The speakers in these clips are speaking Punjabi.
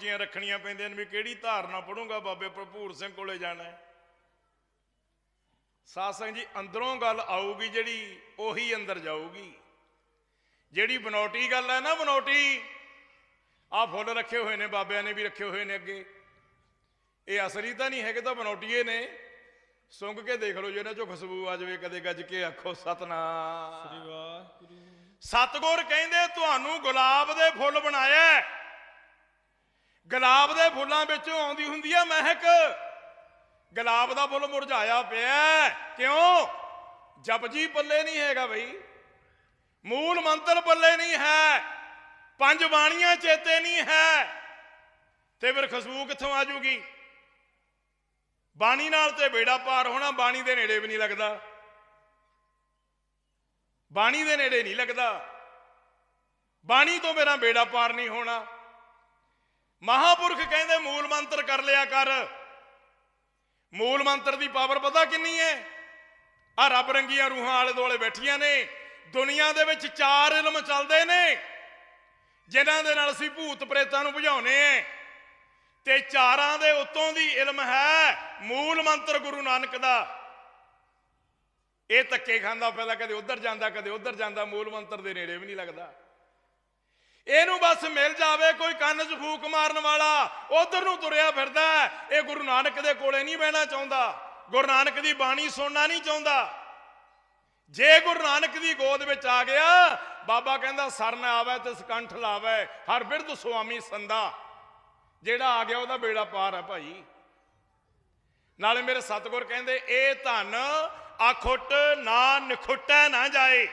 ਜੀਆਂ ਰੱਖਣੀਆਂ ਪੈਂਦੀਆਂ ਨੇ ਵੀ ਕਿਹੜੀ ਧਾਰਨਾ ਪੜੂੰਗਾ ਬਾਬੇ ਭਰਪੂਰ ਸਿੰਘ ਕੋਲੇ ਜਾਣਾ ਹੈ। ਸਾਧ ਸੰਗਤ ਜੀ ਅੰਦਰੋਂ ਗੱਲ ਆਊਗੀ ਜਿਹੜੀ ਉਹੀ ਅੰਦਰ ਜਾਊਗੀ। ਜਿਹੜੀ ਬਨੌਟੀ ਗੱਲ ਹੈ ਨਾ ਬਨੌਟੀ ਆ ਫੁੱਲ ਰੱਖੇ ਹੋਏ ਨੇ ਬਾਬਿਆਂ ਨੇ ਵੀ ਰੱਖੇ ਹੋਏ ਨੇ ਅੱਗੇ। ਇਹ ਅਸਲੀ ਤਾਂ ਨਹੀਂ ਹੈਗੇ ਤਾਂ ਬਨੌਟੀਏ ਨੇ। ਸੁੰਘ ਕੇ ਦੇਖ ਲਓ ਜੇ ਇਹਨਾਂ ਚੋਂ ਖੁਸ਼ਬੂ ਆ ਜਾਵੇ ਕਦੇ ਗੱਜ ਕੇ ਆਖੋ ਸਤਨਾਮ। ਸ੍ਰੀ ਵਾਹਿਗੁਰੂ। ਸਤਗੁਰ ਕਹਿੰਦੇ ਤੁਹਾਨੂੰ ਗੁਲਾਬ ਦੇ ਫੁੱਲ ਬਣਾਇਆ। ਗੁਲਾਬ ਦੇ ਫੁੱਲਾਂ ਵਿੱਚੋਂ ਆਉਂਦੀ ਹੁੰਦੀ ਹੈ ਮਹਿਕ। ਗੁਲਾਬ ਦਾ ਫੁੱਲ ਮੁਰਝਾਇਆ ਪਿਆ ਕਿਉਂ? ਜਪਜੀ ਪੱਲੇ ਨਹੀਂ ਹੈਗਾ ਬਈ। ਮੂਲ ਮੰਤਰ ਪੱਲੇ ਨਹੀਂ ਹੈ। ਪੰਜ ਬਾਣੀਆਂ ਚੇਤੇ ਨਹੀਂ ਹੈ। ਤੇ ਫਿਰ ਖੁਸ਼ਬੂ ਕਿੱਥੋਂ ਆ ਜੂਗੀ? ਬਾਣੀ ਨਾਲ ਤੇ ਬੇੜਾ ਪਾਰ ਹੋਣਾ, ਬਾਣੀ ਦੇ ਨੇੜੇ ਵੀ ਨਹੀਂ ਲੱਗਦਾ। ਬਾਣੀ ਦੇ ਨੇੜੇ ਨਹੀਂ ਲੱਗਦਾ। ਬਾਣੀ ਤੋਂ ਮੇਰਾ ਬੇੜਾ ਪਾਰ ਨਹੀਂ ਹੋਣਾ। ਮਹਾਪੁਰਖ ਕਹਿੰਦੇ ਮੂਲ ਮੰਤਰ ਕਰ ਲਿਆ ਕਰ। ਮੂਲ ਮੰਤਰ ਦੀ ਪਾਵਰ ਪਤਾ ਕਿੰਨੀ ਹੈ? ਆ ਰੱਬ ਰੰਗੀਆਂ ਰੂਹਾਂ ਆਲੇ ਦੁਆਲੇ ਬੈਠੀਆਂ ਨੇ। ਦੁਨੀਆ ਦੇ ਵਿੱਚ ਚਾਰ ਇਲਮ ਚੱਲਦੇ ਨੇ। ਜਿਨ੍ਹਾਂ ਦੇ ਨਾਲ ਅਸੀਂ ਭੂਤ ਪ੍ਰੇਤਾਂ ਨੂੰ ਬੁਝਾਉਨੇ ਐ ਤੇ ਚਾਰਾਂ ਦੇ ਉੱਤੋਂ ਦੀ ਇਲਮ ਹੈ ਮੂਲ ਮੰਤਰ ਗੁਰੂ ਨਾਨਕ ਦਾ। ਇਹ ਧੱਕੇ ਖਾਂਦਾ ਫਿਰਦਾ ਕਦੇ ਉੱਧਰ ਜਾਂਦਾ, ਕਦੇ ਉੱਧਰ ਜਾਂਦਾ, ਮੂਲ ਮੰਤਰ ਦੇ ਨੇੜੇ ਵੀ ਨਹੀਂ ਲੱਗਦਾ। ਇਹਨੂੰ ਬਸ ਮਿਲ ਜਾਵੇ, ਕੋਈ ਕੰਨ 'ਚ ਫੂਕ ਮਾਰਨ ਵਾਲਾ। ਉਧਰ ਨੂੰ ਤੁਰਿਆ ਫਿਰਦਾ ਇਹ ਗੁਰੂ ਨਾਨਕ ਦੇ ਕੋਲੇ ਨਹੀਂ ਬਹਿਣਾ ਚਾਹੁੰਦਾ। ਗੁਰੂ ਨਾਨਕ ਦੀ ਬਾਣੀ ਸੁਣਨਾ ਨਹੀਂ ਚਾਹੁੰਦਾ। ਜੇ ਗੁਰੂ ਨਾਨਕ ਦੀ ਗੋਦ ਵਿੱਚ ਆ ਗਿਆ, ਬਾਬਾ ਕਹਿੰਦਾ ਸਰਨ ਆਵੇ ਤੇ ਸਕੰਠ ਲਾਵੇ। ਹਰ ਬਿਰਧ ਸੁਆਮੀ ਸੰਦਾ ਜਿਹੜਾ ਆ ਗਿਆ, ਉਹਦਾ ਬੇੜਾ ਪਾਰ ਹੈ ਭਾਈ। ਨਾਲੇ ਮੇਰੇ ਸਤਿਗੁਰ ਕਹਿੰਦੇ, ਇਹ ਧਨ ਆਖੁੱਟ ਨਾ ਨਖੁੱਟੈ ਨਾ ਜਾਏ।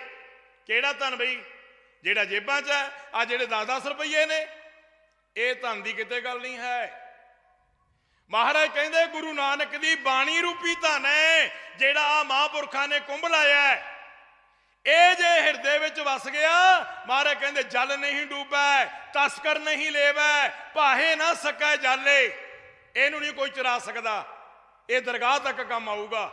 ਕਿਹੜਾ ਧਨ ਬਈ? ਜਿਹੜਾ ਜੇਬਾਂ 'ਚ ਹੈ ਆ ਜਿਹੜੇ 10-10 ਰੁਪਏ ਨੇ, ਇਹ ਧਨ ਦੀ ਕਿਤੇ ਗੱਲ ਨਹੀਂ ਹੈ। ਮਹਾਰਾਜ ਕਹਿੰਦੇ, ਗੁਰੂ ਨਾਨਕ ਦੀ ਬਾਣੀ ਰੂਪੀ ਧਨ ਹੈ, ਜਿਹੜਾ ਆ ਮਹਾਂਪੁਰਖਾਂ ਨੇ ਕੁੰਭ ਲਾਇਆ ਹੈ। ਇਹ ਜੇ ਹਿਰਦੇ ਵਿੱਚ ਵਸ ਗਿਆ, ਮਹਾਰਾਜ ਕਹਿੰਦੇ, ਜਲ ਨਹੀਂ ਡੂਬੈ, ਤਸਕਰ ਨਹੀਂ ਲੇਵੈ, ਭਾਹੇ ਨਾ ਸਕੈ ਜਾਲੇ। ਇਹਨੂੰ ਨਹੀਂ ਕੋਈ ਚੁਰਾ ਸਕਦਾ। ਇਹ ਦਰਗਾਹ ਤੱਕ ਕੰਮ ਆਊਗਾ।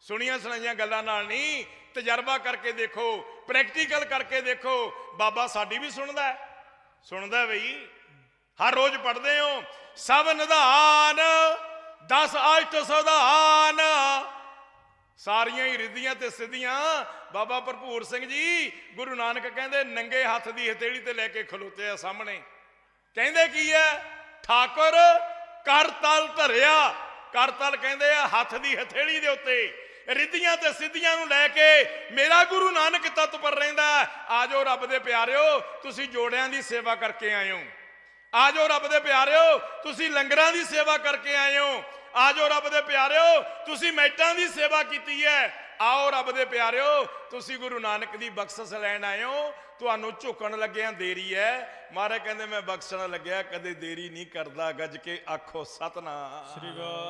ਸੁਣੀਆਂ ਸੁਣਾਈਆਂ ਗੱਲਾਂ ਨਾਲ ਨਹੀਂ ਤਜਰਬਾ ਕਰਕੇ ਦੇਖੋ ਪ੍ਰੈਕਟੀਕਲ ਕਰਕੇ ਦੇਖੋ। ਬਾਬਾ ਸਾਡੀ ਵੀ ਸੁਣਦਾ ਹੈ। ਸੁਣਦਾ ਬਈ। ਹਰ ਰੋਜ਼ ਪੜ੍ਹਦੇ ਹੋ। ਸਭ ਨਿਧਾਨ 10 ਅਸ਼ਟ ਸਧਾਨ। ਸਾਰੀਆਂ ਹੀ ਰਿੱਧੀਆਂ ਤੇ ਸਿੱਧੀਆਂ। ਬਾਬਾ ਭਰਪੂਰ ਸਿੰਘ ਜੀ, ਗੁਰੂ ਨਾਨਕ ਕਹਿੰਦੇ, ਨੰਗੇ ਹੱਥ ਦੀ ਹਥੇਲੀ ਤੇ ਲੈ ਕੇ ਖਲੋਤੇ ਆ ਸਾਹਮਣੇ। ਕਹਿੰਦੇ ਕੀ ਹੈ? ਠਾਕੁਰ ਕਰ ਤਲ ਧਰਿਆ। ਕਰਤਲ ਕਹਿੰਦੇ ਆ, ਹੱਥ ਦੀ ਹਥੇਲੀ ਦੇ ਉੱਤੇ। ਰਿੱਧੀਆਂ ਤੇ ਸਿੱਧੀਆਂ ਨੂੰ ਲੈ ਕੇ ਮੇਰਾ ਗੁਰੂ ਨਾਨਕ ਤਤ ਪਰ ਰਹਿੰਦਾ ਆਜੋ ਰੱਬ ਦੇ ਪਿਆਰਿਓ, ਤੁਸੀਂ ਜੋੜਿਆਂ ਦੀ ਸੇਵਾ ਕਰਕੇ ਆਏ ਹੋ ਆਜੋ ਰੱਬ ਦੇ ਪਿਆਰਿਓ, ਤੁਸੀਂ ਲੰਗਰਾਂ ਦੀ ਸੇਵਾ ਕਰਕੇ ਆਏ ਆਜੋ ਰੱਬ ਦੇ ਪਿਆਰਿਓ, ਤੁਸੀਂ ਮੈਟਾਂ ਦੀ ਸੇਵਾ ਕੀਤੀ ਹੈ। ਆਓ ਰੱਬ ਦੇ ਪਿਆਰਿਓ, ਤੁਸੀਂ ਗੁਰੂ ਨਾਨਕ ਦੀ ਬਖਸ਼ਿਸ਼ ਲੈਣ ਆਏ ਹੋ ਤੁਹਾਨੂੰ ਝੁਕਣ ਲੱਗਿਆਂ ਦੇਰੀ ਹੈ। ਮਹਾਰਾਜ ਕਹਿੰਦੇ, ਮੈਂ ਬਖਸ਼ਣ ਲੱਗਿਆ, ਕਦੇ ਦੇਰੀ ਨਹੀਂ ਕਰਦਾ, ਗੱਜ ਕੇ ਆਖੋ, ਸਤਨਾਮ। ਸ੍ਰੀ